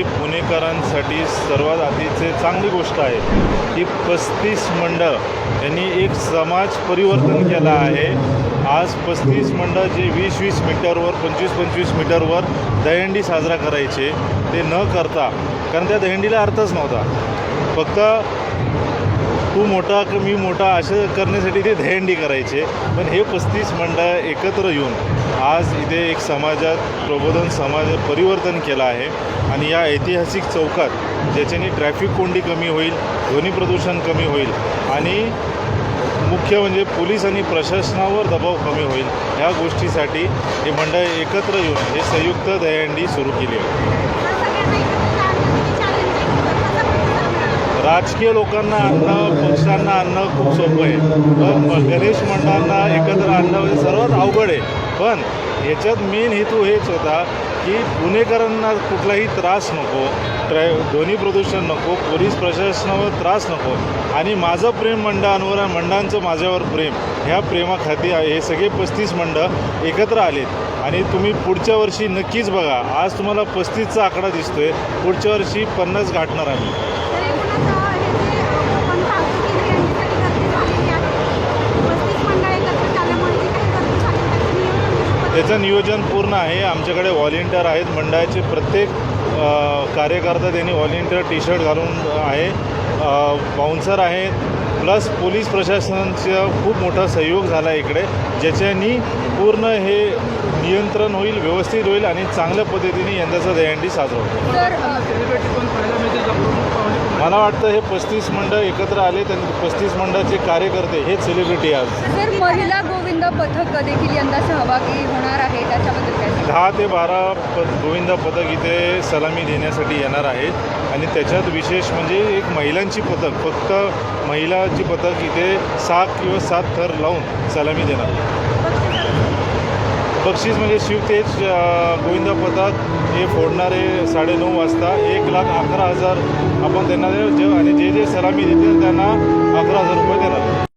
ही पुणेकरांसाठी सर्वात आधीचे चांगली गोष्ट आहे की पस्तीस मंडळ यांनी एक समाज परिवर्तन केलं आहे. आज पस्तीस मंडळ जे वीस वीस मीटरवर पंचवीस पंचवीस मीटरवर दहंडी साजरा करायचे ते न करता कारण त्या दहंडीला अर्थच नव्हता. फक्त तू मोठा की मी मोठा असं करण्यासाठी ते दहीहंडी करायचे. पण हे पस्तीस मंडळ एकत्र येऊन आज इथे एक समाजात प्रबोधन समाज परिवर्तन केलं आहे. आणि या ऐतिहासिक चौकात ज्याच्याने ट्रॅफिक कोंडी कमी होईल ध्वनी प्रदूषण कमी होईल आणि मुख्य म्हणजे पोलीस आणि प्रशासनावर दबाव कमी होईल ह्या गोष्टीसाठी हे मंडळ एकत्र येऊन हे संयुक्त दहंडी सुरू केली आहे. राजकीय लोकांना आणणं पक्षांना आणणं खूप सोपं आहे. पण गणेश मंडळांना एकत्र आणणं म्हणजे सर्वात अवघड आहे. पण ह्याच्यात मेन हेतू हेच होता की पुणेकरांना कुठलाही त्रास नको ट्रॅ ध्वनी प्रदूषण नको पोलीस प्रशासनावर त्रास नको आणि माझं प्रेम मंडळांवर आणि मंडळांचं माझ्यावर प्रेम ह्या प्रेमाखाती हे सगळे पस्तीस मंडळ एकत्र आलेत आणि तुम्ही पुढच्या वर्षी नक्कीच बघा. आज तुम्हाला पस्तीसचा आकडा दिसतोय. पुढच्या वर्षी पन्नास गाठणार आम्ही. त्याचं नियोजन पूर्ण आहे. आमच्याकडे व्हॉलेंटियर आहेत. मंडळाचे प्रत्येक कार्यकर्ता त्यांनी व्हॉलेंटियर टी शर्ट घालून आहे. बाउन्सर आहेत प्लस पोलीस प्रशासनाचा खूप मोठा सहयोग झाला इकडे ज्याच्यानी पूर्ण हे नियंत्रण होईल व्यवस्थित होईल आणि चांगल्या पद्धतीने यंदाचा दहीहंडी साजरा होईल. मला वाटतं हे पस्तीस मंडळ एकत्र आले त्यांनी पस्तीस मंडळाचे कार्यकर्ते हेच सेलिब्रिटी आज. सर महिला गोविंद पथक देखील यंदा सहभागी होणार आहे त्याच्याबद्दल काय? दहा ते बारा प गोविंदा पथक इथे सलामी देण्यासाठी येणार आहेत. आणि त्याच्यात विशेष म्हणजे एक महिलांची पथक फक्त महिलांची पथक इथे सात किंवा सात थर लावून सलामी देणार. बक्षीस म्हणजे शिवतेज अं, गोविंदा पथक हे फोडणारे साडेनऊ वाजता एक लाख अकरा हजार आपण त्यांना देऊ. आणि जे जे सलामी देतील त्यांना अकरा हजार रुपये देणार.